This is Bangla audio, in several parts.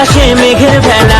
আকাশে মেঘের ভেলা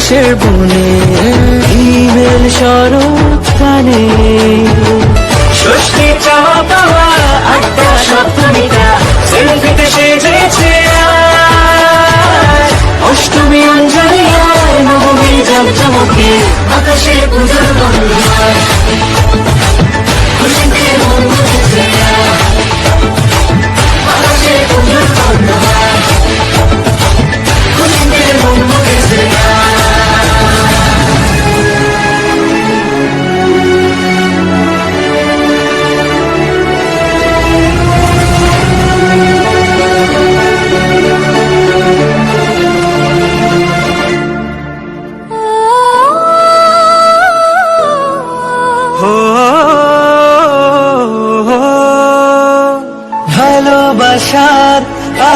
কাশের বনে ইমেল শরৎ টানে ভালোবাসার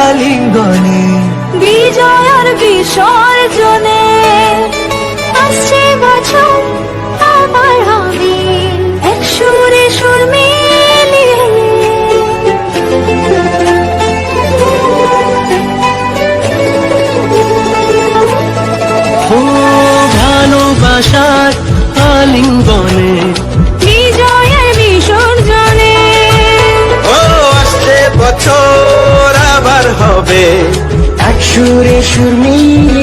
আলিঙ্গনে। বিজয়ার বিসর্জনে। আসছে বছর আবার হবে। এক সুরে সুর মিলিয়ে হো ভালোবাসার আলিঙ্গনে হবে। এক সুরে সুর মিলিয়ে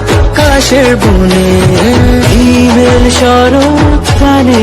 কাশের বনে হিমেল শরৎ